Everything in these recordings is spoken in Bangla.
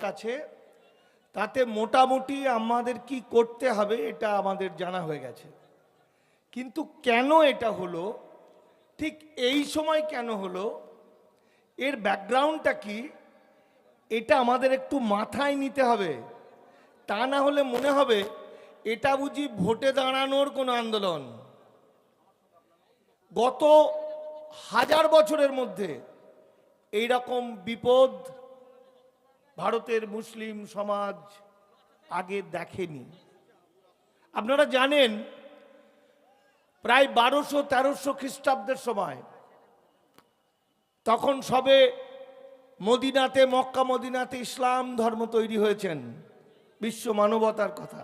কাছে, তাতে মোটামুটি আমাদের কি করতে হবে এটা আমাদের জানা হয়ে গেছে। কিন্তু কেন এটা হলো? ঠিক এই সময় কেন হলো? এর ব্যাকগ্রাউন্ডটা কি? এটা আমাদের একটু মাথায় নিতে হবে। তা না হলে মনে হবে এটা বুঝি ভোটে দাঁড়ানোর কোনো আন্দোলন। গত হাজার বছরের মধ্যে এইরকম বিপদ ভারতের মুসলিম সমাজ আগে দেখেনি। আপনারা জানেন, প্রায় বারোশো, তেরোশো খ্রিস্টাব্দের সময় তখন সবে মদিনাতে, মক্কা মদিনাতে ইসলাম ধর্ম তৈরি হয়েছেন, বিশ্ব মানবতার কথা।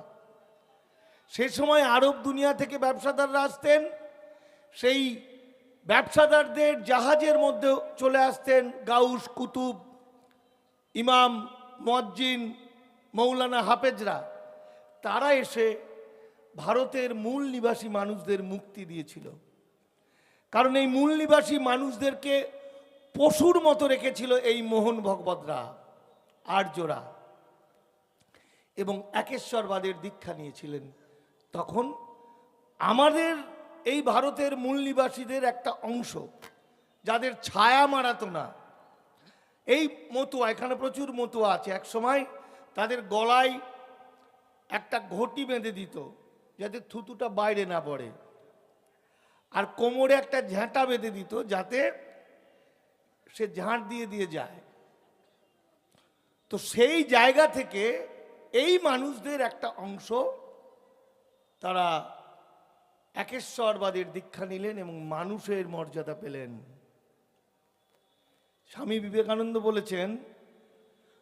সে সময় আরব দুনিয়া থেকে ব্যবসাদাররা আসতেন, সেই ব্যবসাদারদের জাহাজের মধ্যে চলে আসতেন গাউস, কুতুব ইমাম মজ্জিন মৌলানা হাফেজরা, তারা এসে ভারতের মূল নিবাসী মানুষদের মুক্তি দিয়েছিল। কারণ এই মূল নিবাসী মানুষদেরকে পশুর মতো রেখেছিল এই মোহন ভগবতরা, আর্যরা। এবং একেশ্বরবাদের দীক্ষা নিয়েছিলেন। তখন আমাদের এই ভারতের মূল নিবাসীদের একটা অংশ, যাদের ছায়া মারাতো না এই মতুয়া, এখানে প্রচুর মতুয়া আছে। এক সময় তাদের গলায় একটা ঘটি বেঁধে দিত, যাতে থুতুটা বাইরে না পড়ে। আর কোমরে একটা ঝাঁটা বেঁধে দিত, যাতে সে ঝাঁট দিয়ে দিয়ে যায়। তো সেই জায়গা থেকে এই মানুষদের একটা অংশ তারা একেশ্বরবাদের দীক্ষা নিলেন এবং মানুষের মর্যাদা পেলেন। স্বামী বিবেকানন্দ বলেছেন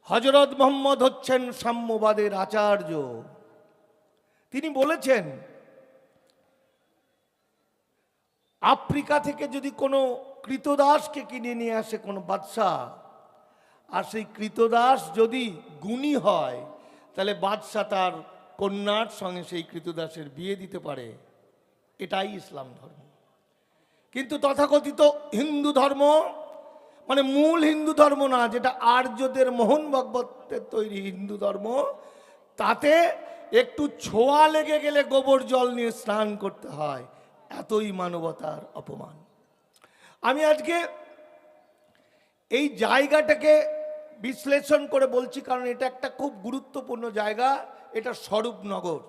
হজরত মোহাম্মদ হচ্ছেন সাম্যবাদের আচার্য। তিনি বলেছেন, আফ্রিকা থেকে যদি কোনো কৃতদাসকে কিনে নিয়ে আসে কোনো বাদশাহ, আর সেই কৃতদাস যদি গুণী হয়, তাহলে বাদশাহ তার কন্যার সঙ্গে সেই কৃতদাসের বিয়ে দিতে পারে। এটাই ইসলাম ধর্ম। কিন্তু তথাকথিত হিন্দু ধর্ম মানে মূল হিন্দু ধর্ম না, যেটা আর্যদের মোহন ভগবতের তৈরি হিন্দু ধর্ম, তাতে একটু ছোঁয়া লেগে গেলে গোবর জল নিয়ে স্নান করতে হয়। এতই মানবতার অপমান। আমি আজকে এই জায়গাটাকে বিশ্লেষণ করে বলছি, কারণ এটা একটা খুব গুরুত্বপূর্ণ জায়গা, এটা স্বরূপনগর।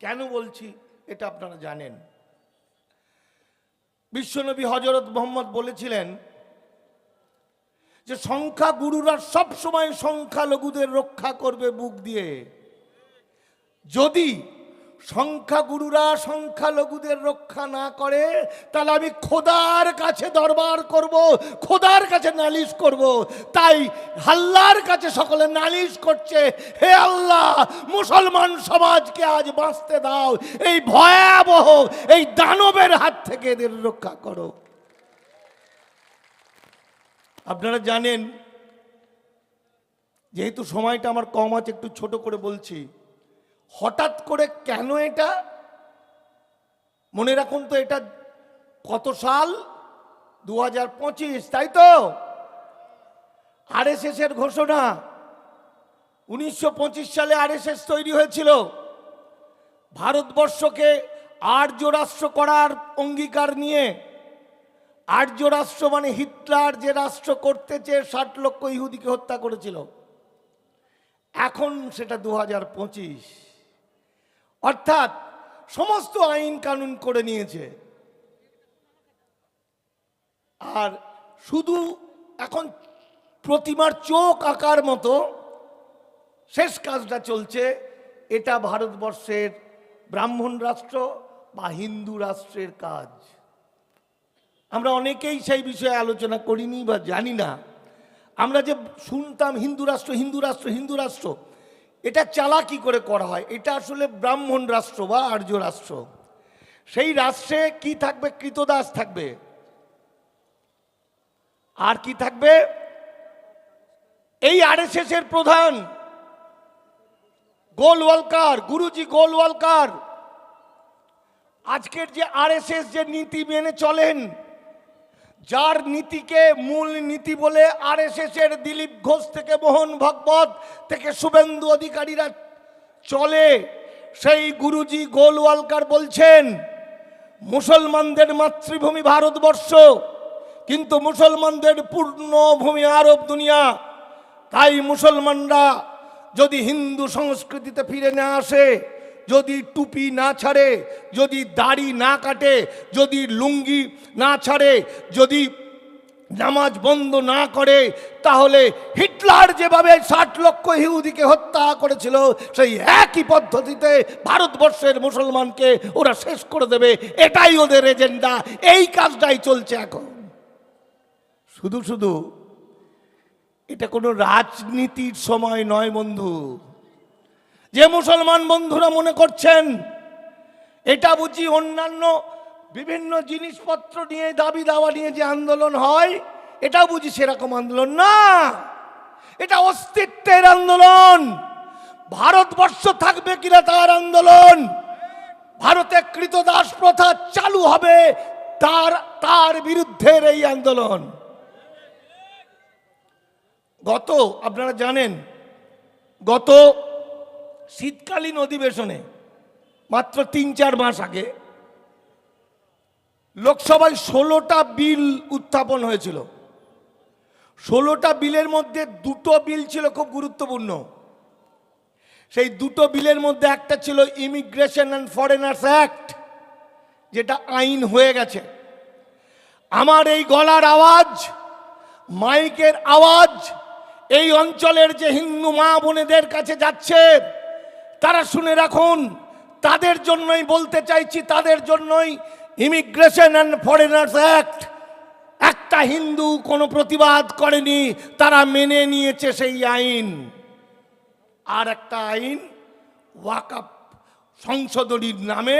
কেন বলছি? এটা আপনারা জানেন। বিশ্বনবী হজরত মোহাম্মদ বলেছিলেন যে সংখ্যা গুরুরা সব সময় সংখ্যালঘুদের রক্ষা করবে বুক দিয়ে। যদি সংখ্যাগুরুরা সংখ্যালঘুদের রক্ষা না করে, তাহলে আমি খোদার কাছে দরবার করব, খোদার কাছে নালিশ করব। তাই হাল্লার কাছে সকলে নালিশ করছে, হে আল্লাহ, মুসলমান সমাজকে আজ বাঁচতে দাও, এই ভয়াবহ, এই দানবের হাত থেকে এদের রক্ষা করো। আপনারা জানেন, যেহেতু সময়টা আমার কম আছে, একটু ছোট করে বলছি, হঠাৎ করে কেন এটা? মনে রাখুন তো এটা কত সাল? দু হাজার পঁচিশ, তাই তো? এর ঘোষণা। উনিশশো পঁচিশ সালে আরএসএস তৈরি হয়েছিল। ভারতবর্ষকে আর্য রাষ্ট্র করার অঙ্গীকার নিয়ে আর্য রাষ্ট্র মানে হিটলার যে রাষ্ট্র করতে চেয়ে ষাট লক্ষ ইহুদিকে হত্যা করেছিল। এখন সেটা দু হাজার পঁচিশ। অর্থাৎ সমস্ত আইন কানুন করে নিয়েছে। আর শুধু এখন প্রতিমার চোখ আঁকার মতো শেষ কাজটা চলছে। এটা ভারতবর্ষের ব্রাহ্মণ রাষ্ট্র বা হিন্দু রাষ্ট্রের কাজ। আমরা অনেকেই সেই বিষয়ে আলোচনা করিনি বা জানি না। আমরা যে শুনতাম হিন্দু রাষ্ট্র হিন্দু রাষ্ট্র হিন্দু রাষ্ট্র, এটা চালাকি করে করা হয়। এটা আসলে ব্রাহ্মণ রাষ্ট্র বা আর্য রাষ্ট্র। সেই রাষ্ট্রে কি থাকবে? কৃতদাস থাকবে। আর কি থাকবে? এই এর প্রধান গোলওয়ালকার, গুরুজি গোলওয়ালকার। আজকের যে আরএসএস যে নীতি মেনে চলেন যার নীতিকে মূল নীতি বলে এর দিলীপ ঘোষ থেকে মোহন ভগবত থেকে শুভেন্দু অধিকারীরা চলে, সেই গুরুজি গোলওয়ালকার বলছেন, মুসলমানদের মাতৃভূমি ভারতবর্ষ, কিন্তু মুসলমানদের পূর্ণ ভূমি আরব দুনিয়া। তাই মুসলমানরা যদি হিন্দু সংস্কৃতিতে ফিরে না আসে যদি টুপি না ছাড়ে, যদি দাড়ি না কাটে, যদি লুঙ্গি না ছাড়ে, যদি নামাজ বন্ধ না করে, তাহলে হিটলার যেভাবে ষাট লক্ষ ইহুদিকে হত্যা করেছিল, সেই একই পদ্ধতিতে ভারতবর্ষের মুসলমানকে ওরা শেষ করে দেবে। এটাই ওদের এজেন্ডা। এই কাজটাই চলছে এখন। শুধু শুধু, এটা কোনো রাজনীতির সময় নয় বন্ধু। যে মুসলমান বন্ধুরা মনে করছেন, এটা বুঝি অন্যান্য বিভিন্ন জিনিসপত্র নিয়ে, দাবি দাওয়া নিয়ে যে আন্দোলন হয়, এটা বুঝি সেরকম আন্দোলন না। এটা অস্তিত্বের আন্দোলন। ভারতবর্ষ থাকবে কিনা তার আন্দোলন? ভারতে কৃতদাস প্রথা চালু হবে তার তার বিরুদ্ধের এই আন্দোলন। গত, আপনারা জানেন, গত শীতকালীন অধিবেশনে মাত্র তিন, চার মাস আগে লোকসভায় ষোলোটা বিল উত্থাপন হয়েছিল। ষোলোটা বিলের মধ্যে দুটো বিল ছিল খুব গুরুত্বপূর্ণ। সেই দুটো বিলের মধ্যে একটা ছিল ইমিগ্রেশন অ্যান্ড ফরেনার্স অ্যাক্ট যেটা আইন হয়ে গেছে। আমার এই গলার আওয়াজ, মাইকের আওয়াজ এই অঞ্চলের যে হিন্দু মা বোনেদের কাছে যাচ্ছে তারা শুনে রাখুন, তাদের জন্যই বলতে চাইছি, তাদের জন্যই ইমিগ্রেশন অ্যান্ড ফরেনার্স অ্যাক্ট একটা হিন্দু কোনো প্রতিবাদ করেনি, তারা মেনে নিয়েছে সেই আইন। আর একটা আইন, ওয়াকাপ সংশোধনীর নামে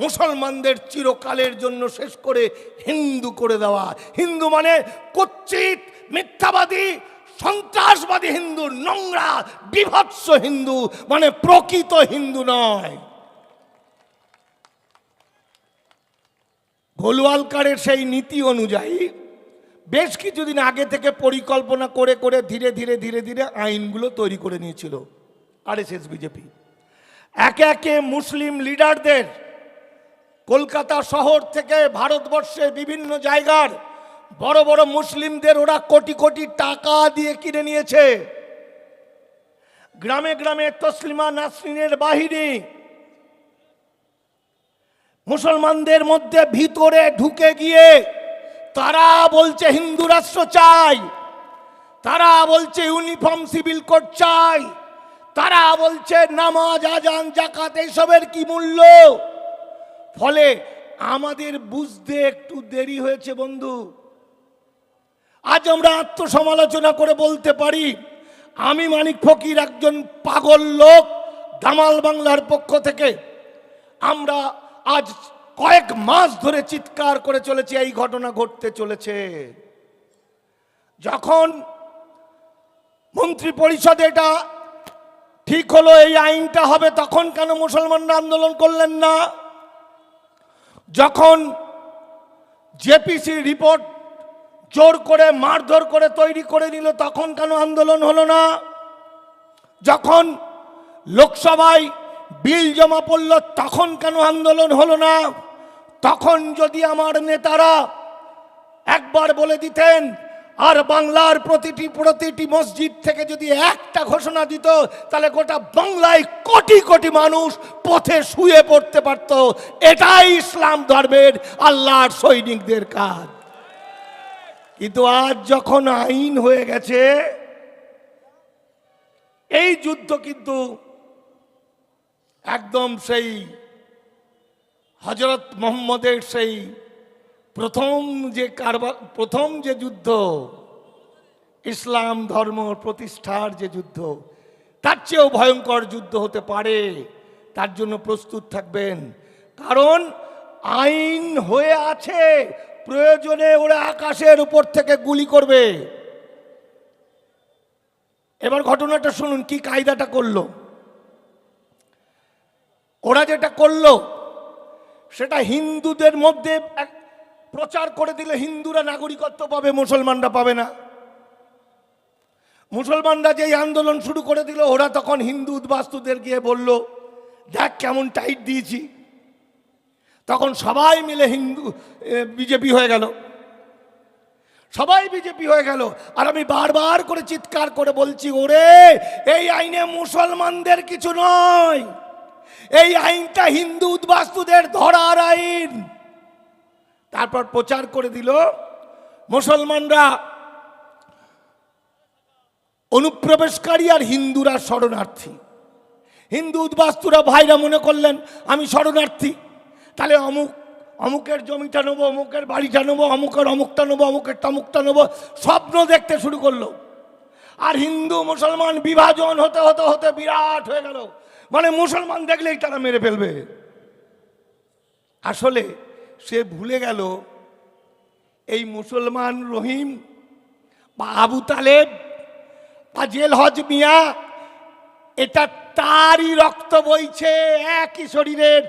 মুসলমানদের চিরকালের জন্য শেষ করে হিন্দু করে দেওয়া। হিন্দু মানে কচ্ছিত মিথ্যাবাদী সন্ত্রাসবাদী হিন্দু, নোংরা, বিভৎস হিন্দু মানে প্রকৃত হিন্দু নয়। গোলওয়ালকারের সেই নীতি অনুযায়ী বেশ কিছুদিন আগে থেকে পরিকল্পনা করে করে ধীরে ধীরে ধীরে ধীরে আইনগুলো তৈরি করে নিয়েছিল আরএসএস, বিজেপি। একে একে মুসলিম লিডারদের কলকাতা শহর থেকে ভারতবর্ষের বিভিন্ন জায়গার বড় বড় মুসলিমদের ওরা কোটি কোটি টাকা দিয়ে কিনে নিয়েছে। গ্রামে গ্রামে তসলিমা নাসরিনের বাহিনী। মুসলমানদের মধ্যে ভিতরে ঢুকে গিয়ে তারা বলছে, হিন্দু রাষ্ট্র চাই। তারা বলছে, ইউনিফর্ম সিভিল কোড চাই। তারা বলছে, নামাজ, আজান জাকাত এইসবের কি মূল্য? ফলে আমাদের বুঝতে একটু দেরি হয়েছে বন্ধু। আজ আমরা আত্মসমালোচনা করে বলতে পারি, আমি মানিক ফকির একজন পাগল লোক দামাল বাংলার পক্ষ থেকে। আমরা আজ কয়েক মাস ধরে চিৎকার করে চলেছি, এই ঘটনা ঘটতে চলেছে। যখন মন্ত্রী পরিষদে এটা ঠিক হলো, এই আইনটা হবে, তখন কেন মুসলমানরা আন্দোলন করলেন না? যখন জেপিসি রিপোর্ট জোর করে, মারধর করে তৈরি করে নিল, তখন কেন আন্দোলন হলো না? যখন লোকসভায় বিল জমা পড়ল, তখন কেন আন্দোলন হলো না? তখন যদি আমার নেতারা একবার বলে দিতেন, আর বাংলার প্রতিটি প্রতিটি মসজিদ থেকে যদি একটা ঘোষণা দিত, তাহলে গোটা বাংলায় কোটি কোটি মানুষ পথে শুয়ে পড়তে পারত। এটাই ইসলাম ধর্মের আল্লাহর সৈনিকদের কাজ। কিন্তু আজ যখন আইন হয়ে গেছে, এই যুদ্ধ কিন্তু একদম সেই হজরত মোহাম্মদের সেই প্রথম যে কারবার, প্রথম যে যুদ্ধ, ইসলাম ধর্ম প্রতিষ্ঠার যে যুদ্ধ, তার চেয়েও ভয়ঙ্কর যুদ্ধ হতে পারে, তার জন্য প্রস্তুত থাকবেন। কারণ আইন হয়ে আছে প্রয়োজনে ওরা আকাশের উপর থেকে গুলি করবে। এবার ঘটনাটা শুনুন, কি কায়দাটা করল? ওরা যেটা করল, সেটা হিন্দুদের মধ্যে প্রচার করে দিলে হিন্দুরা নাগরিকত্ব পাবে, মুসলমানরা পাবে না। মুসলমানরা যেই আন্দোলন শুরু করে দিল, ওরা তখন হিন্দু উদ্বাস্তুদের গিয়ে বলল, দেখ কেমন টাইট দিয়েছি। তখন সবাই মিলে হিন্দু বিজেপি হয়ে গেল। সবাই বিজেপি হয়ে গেল। আর আমি বারবার করে চিৎকার করে বলছি, ওরে, এই আইনে মুসলমানদের কিছু নয়। এই আইনটা হিন্দু উদ্বাস্তুদের ধরার আইন। তারপর প্রচার করে দিল, মুসলমানরা অনুপ্রবেশকারী আর হিন্দুরা শরণার্থী। হিন্দু উদ্বাস্তুরা ভাইরা মনে করলেন, আমি শরণার্থী। তাহলে অমুক, অমুকের জমিটা নেব, অমুকের বাড়িটা নেব, অমুকের অমুকটা নেব, অমুকের তমুকটা নেব, স্বপ্ন দেখতে শুরু করল। আর হিন্দু মুসলমান বিভাজন হতে হতে হতে বিরাট হয়ে গেল। মানে মুসলমান দেখলেই তারা মেরে ফেলবে। আসলে সে ভুলে গেল, এই মুসলমান রহিম বা আবু তালেব বা জেল হজ মিয়া, এটা তারই রক্ত বইছে একই শরীরের,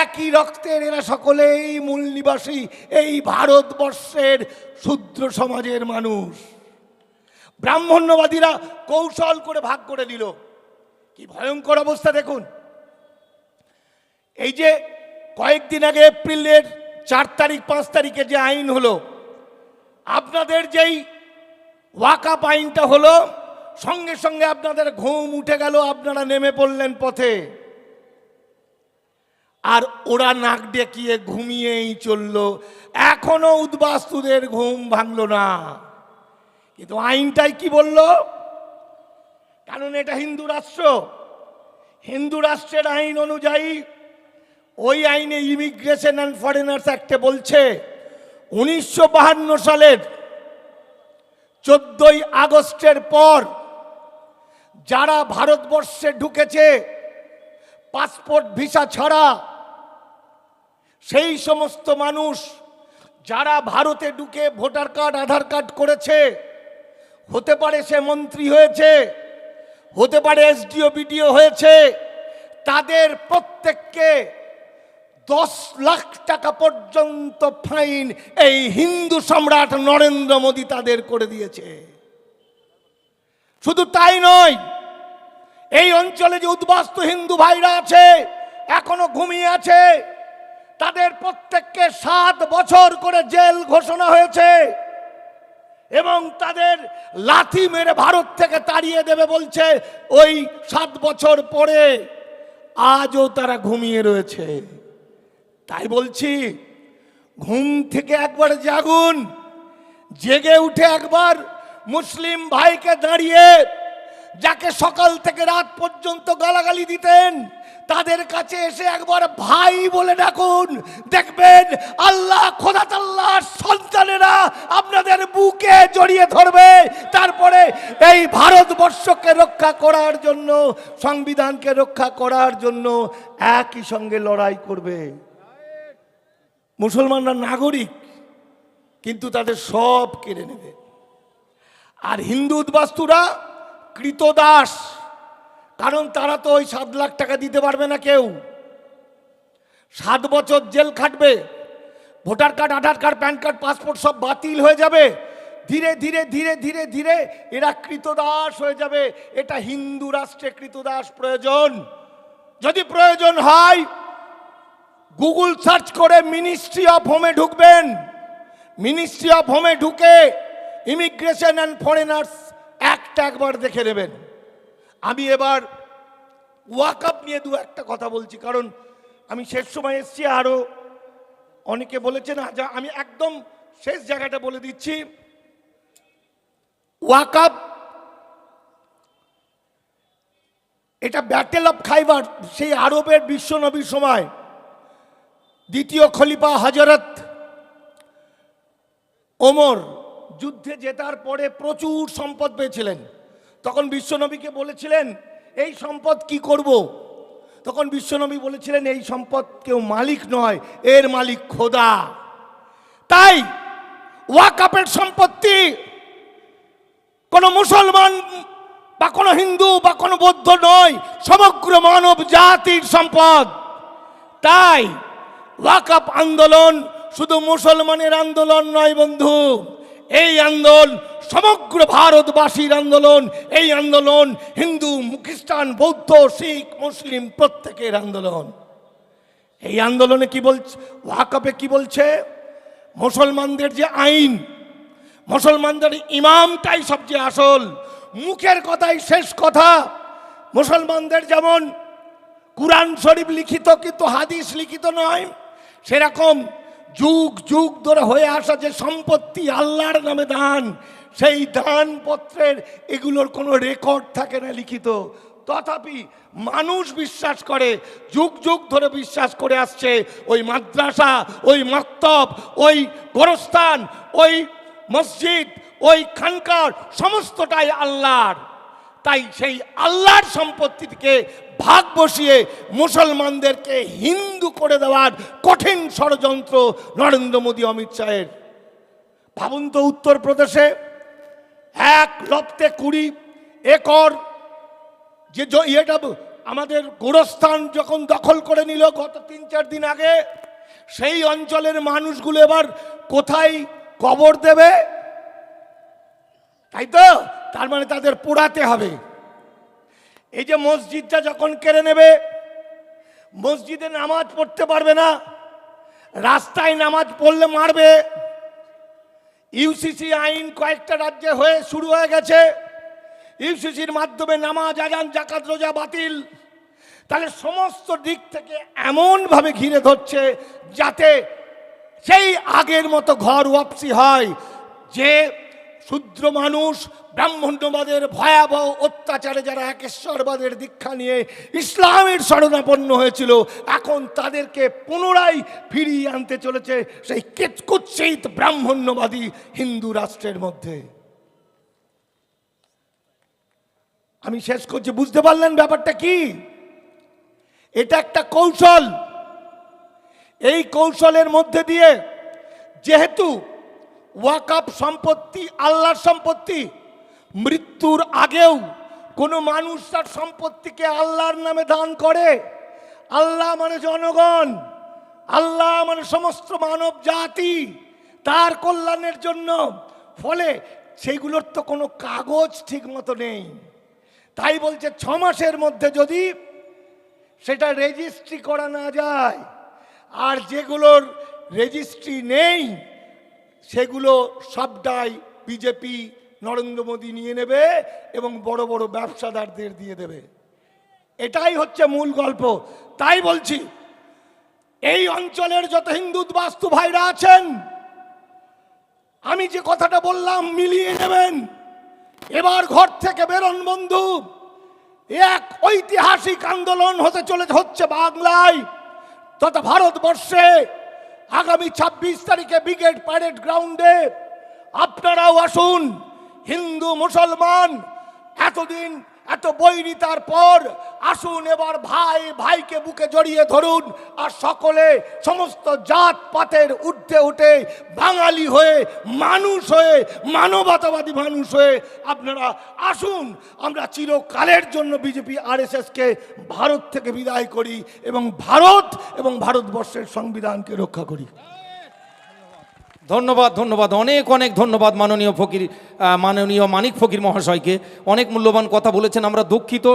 একই রক্তের। এরা সকলেই মূল নিবাসী এই ভারতবর্ষের শূদ্র সমাজের মানুষ। ব্রাহ্মণ্যবাদীরা কৌশল করে ভাগ করে দিল কি ভয়ঙ্কর অবস্থা দেখুন। এই যে কয়েকদিন আগে এপ্রিলের চার তারিখ, পাঁচ তারিখে যে আইন হলো, আপনাদের যেই ওয়াকাপ আইনটা হলো সঙ্গে সঙ্গে আপনাদের ঘুম উঠে গেল, আপনারা নেমে পড়লেন পথে। আর ওরা নাক ডেকিয়ে ঘুমিয়েই চলল। এখনও উদ্বাস্তুদের ঘুম ভাঙল না। কিন্তু আইনটাই কি বলল? কারণ এটা হিন্দু রাষ্ট্র। হিন্দু রাষ্ট্রের আইন অনুযায়ী ওই আইনে ইমিগ্রেশন অ্যান্ড ফরেনার্স অ্যাক্টে বলছে, উনিশশো সালের চোদ্দই আগস্টের পর যারা ভারতবর্ষে ঢুকেছে পাসপোর্ট ভিসা ছাড়া, সেই সমস্ত মানুষ যারা ভারতে ঢুকে ভোটার কার্ড, আধার কার্ড করেছে, হতে পারে সে মন্ত্রী হয়েছে, হতে পারে এসডিও, বিডিও হয়েছে, তাদের প্রত্যেককে দশ লাখ টাকা পর্যন্ত ফাইন এই হিন্দু সম্রাট নরেন্দ্র মোদী তাদের করে দিয়েছে। শুধু তাই নয়, এই অঞ্চলে যে উদ্বাস্ত হিন্দু ভাইরা আছে, এখনও ঘুমিয়ে আছে, তাদের প্রত্যেককে সাত বছর করে জেল ঘোষণা হয়েছে এবং তাদের লাথি মেরে ভারত থেকে তাড়িয়ে দেবে বলছে, ওই সাত বছর পরে আজও তারা ঘুমিয়ে রয়েছে। তাই বলছি, ঘুম থেকে একবার জাগুন, জেগে উঠে একবার মুসলিম ভাইকে দাঁড়িয়ে যাকে সকাল থেকে রাত পর্যন্ত গালাগালি দিতেন, তাদের কাছে এসে একবার ভাই বলে ডাকুন, দেখবেন আল্লাহ খোদাতাল্লাহ সন্তানেরা আপনাদের বুকে জড়িয়ে ধরবে। তারপরে এই ভারতবর্ষকে রক্ষা করার জন্য, সংবিধানকে রক্ষা করার জন্য একই সঙ্গে লড়াই করবে। মুসলমানরা নাগরিক, কিন্তু তাদের সব কেড়ে নেবে। আর হিন্দু উদ্বাস্তুরা কৃতদাস। কারণ তারা তো ওই সাত লাখ টাকা দিতে পারবে না কেউ। সাত বছর jail খাটবে, voter card, Aadhaar card, PAN card, passport সব বাতিল হয়ে যাবে। ধীরে ধীরে ধীরে ধীরে ধীরে এরা কৃতদাস হয়ে যাবে। এটা হিন্দু রাষ্ট্রে কৃতদাস প্রয়োজন। যদি প্রয়োজন হয়, গুগল সার্চ করে মিনিস্ট্রি অফ হোমে ঢুকবেন। মিনিস্ট্রি অফ হোমে ঢুকে ইমিগ্রেশন অ্যান্ড ফরেনার্স অ্যাক্ট একবার দেখে নেবেন। আমি এবার ওয়াকআপ নিয়ে দু একটা কথা বলছি, কারণ আমি শেষ সময় এসছি আরও অনেকে বলেছেন যা আমি একদম শেষ জায়গাটা বলে দিচ্ছি। ওয়াকআপ এটা ব্যাটেল অফ খাইবার, সেই আরবের বিশ্বনবীর সময়। দ্বিতীয় খলিফা হজরত ওমর যুদ্ধে জেতার পরে প্রচুর সম্পদ পেয়েছিলেন। তখন বিশ্বনবীকে বলেছিলেন, এই সম্পদ কি করব। তখন বিশ্বনবী বলেছিলেন, এই সম্পদ কেউ মালিক নয়, এর মালিক খোদা। তাই ওয়াকাপের সম্পত্তি, কোনো মুসলমান বা কোনো হিন্দু বা কোনো বৌদ্ধ নয়, সমগ্র মানব জাতির সম্পদ। তাই ওয়াকাপ আন্দোলন শুধু মুসলমানের আন্দোলন নয় বন্ধু। এই আন্দোলন, সমগ্র ভারতবাসীর আন্দোলন, এই আন্দোলন হিন্দু খ্রিস্টান বৌদ্ধ, শিখ, মুসলিম প্রত্যেকের আন্দোলন। এই আন্দোলনে কি বলছে ওয়াকাপে কি বলছে? মুসলমানদের যে আইন, মুসলমানদের ইমামটাই সবচেয়ে আসল, মুখের কথাই শেষ কথা। মুসলমানদের যেমন কুরআন শরীফ লিখিত কিন্তু হাদিস লিখিত নয়, সেরকম যুগ যুগ ধরে হয়ে আসা যে সম্পত্তি আল্লাহর নামে দান, সেই দানপত্রের এগুলোর কোনো রেকর্ড থাকে না লিখিত। তথাপি মানুষ বিশ্বাস করে, যুগ যুগ ধরে বিশ্বাস করে আসছে, ওই মাদ্রাসা, ওই মক্তব, ওই গোরস্থান, ওই মসজিদ, ওই খানকার, সমস্তটাই আল্লাহর। তাই সেই আল্লাহর সম্পত্তিকে ভাগ বসিয়ে মুসলমানদেরকে হিন্দু করে দেওয়ার কঠিন ষড়যন্ত্র নরেন্দ্র মোদী, অমিত শাহের। ভাবুন তো উত্তরপ্রদেশে এক লপ্তে কুড়ি একর যে ইয়েটা আমাদের গোরস্থান যখন দখল করে নিল গত তিন চার দিন আগে, সেই অঞ্চলের মানুষগুলো এবার কোথায় কবর দেবে? তাই তো? তার মানে তাদের পোড়াতে হবে। এই যে মসজিদটা যখন কেড়ে নেবে, মসজিদে নামাজ পড়তে পারবে না, রাস্তায় নামাজ পড়লে মারবে। ইউসিসি আইন কয়েকটা রাজ্যে হয়ে শুরু হয়ে গেছে। ইউসিসির মাধ্যমে নামাজ, আজান জাকাত রোজা বাতিল। তাহলে সমস্ত দিক থেকে এমনভাবে ঘিরে ধরছে যাতে সেই আগের মতো ঘর ওয়াপসি হয়, যে শূদ্র মানুষ, ব্রাহ্মণ্যবাদের ভয়াবহ অত্যাচারে যারা একেশ্বরবাদের দীক্ষা নিয়ে ইসলামের শরণাপন্ন হয়েছিল, এখন তাদেরকে পুনরায় ফিরিয়ে আনতে চলেছে সেই কুৎসিত ব্রাহ্মণ্যবাদী হিন্দু রাষ্ট্রের মধ্যে। আমি শেষ করছি, বুঝতে পারলেন ব্যাপারটা কি? এটা একটা কৌশল। এই কৌশলের মধ্যে দিয়ে যেহেতু ওয়াকাপ সম্পত্তি, আল্লাহর সম্পত্তি। মৃত্যুর আগেও কোনো মানুষ তার সম্পত্তিকে আল্লাহর নামে দান করে। আল্লাহ মানে জনগণ, আল্লাহ মানে সমস্ত মানব জাতি। তার কল্যাণের জন্য, ফলে সেগুলোর তো কোনো কাগজ ঠিক মতো নেই। তাই বলছে, ছ মাসের মধ্যে যদি সেটা রেজিস্ট্রি করা না যায়, আর যেগুলোর রেজিস্ট্রি নেই সেগুলো সবটাই বিজেপি, নরেন্দ্র মোদী নিয়ে নেবে এবং বড় বড় ব্যবসাদারদের দিয়ে দেবে। এটাই হচ্ছে মূল গল্প। তাই বলছি, এই অঞ্চলের যত হিন্দু বাস্তু ভাইরা আছেন, আমি যে কথাটা বললাম মিলিয়ে নেবেন। এবার ঘর থেকে বেরোন বন্ধু। এক ঐতিহাসিক আন্দোলন হতে চলে হচ্ছে বাংলায়। তথা ভারতবর্ষে আগামী ছাব্বিশ তারিখে ব্রিগেড প্যারেড গ্রাউন্ডে আপনারাও আসুন হিন্দু মুসলমান এতদিন এত বৈরিতার পর আসুন এবার ভাই ভাইকে বুকে জড়িয়ে ধরুন আর সকলে সমস্ত জাত পাতের ঊর্ধ্বে উঠে বাঙালি হয়ে, মানুষ হয়ে, মানবতাবাদী মানুষ হয়ে আপনারা আসুন। আমরা চিরকালের জন্য বিজেপি আরএসএসকে ভারত থেকে বিদায় করি এবং ভারত এবং ভারতবর্ষের সংবিধানকে রক্ষা করি। ধন্যবাদ ধন্যবাদ, অনেক অনেক ধন্যবাদ মাননীয় ফকির মাননীয় মানিক ফকির মহাশয়কে। অনেক মূল্যবান কথা বলেছেন, আমরা দুঃখিত।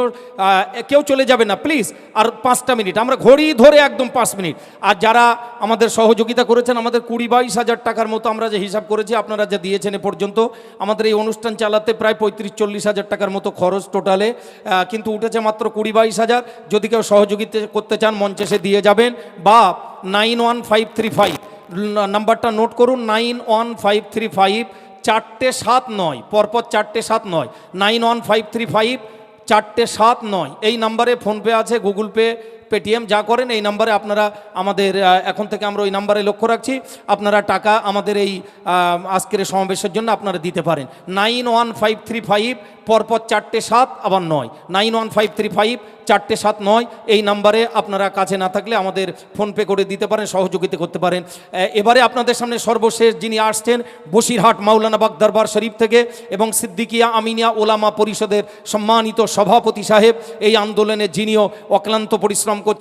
কেউ চলে যাবে না, প্লিজ, আর পাঁচটা মিনিট, আমরা ঘড়ি ধরে একদম পাঁচ মিনিট। আর যারা আমাদের সহযোগিতা করেছেন, আমাদের কুড়ি বাইশ হাজার টাকার মতো আমরা যে হিসাব করেছি, আপনারা যা দিয়েছেন এ পর্যন্ত, আমাদের এই অনুষ্ঠান চালাতে প্রায় পঁয়ত্রিশ, চল্লিশ হাজার টাকার মতো খরচ টোটালে। কিন্তু উঠেছে মাত্র কুড়ি বাইশ হাজার। যদি কেউ সহযোগিতা করতে চান, মঞ্চে সে দিয়ে যাবেন। বা nine one five three five. নাম্বারটা নোট করুন nine one five three five চারটে সাত নয়, পরপর চারটে সাত নয় nine one five three five চারটে সাত নয়। এই নাম্বারে ফোনপে আছে, গুগল পে, পেটিএম, যা করেন, এই নাম্বারে আপনারা আমাদের এখন থেকে আমরা ওই নাম্বারে লক্ষ্য রাখছি, আপনারা টাকা আমাদের এই আজকের সমাবেশের জন্য আপনারা দিতে পারেন। Nine one five three five পরপর চারটে সাত, আবার নয়। Nine one five three five, চারটে সাত নয়। এই নাম্বারে আপনারা কাছে না থাকলে আমাদের ফোনপে করে দিতে পারেন, সহযোগিতা করতে পারেন। এবারে আপনাদের সামনে সর্বশেষ যিনি আসছেন, বসিরহাট মাওলানা বাগ দরবার শরীফ থেকে এবং সিদ্দিকিয়া আমিনিয়া ওলামা পরিষদের সম্মানিত সভাপতি সাহেব, এই আন্দোলনে যিনিও অক্লান্ত পরিশ্রম করছেন।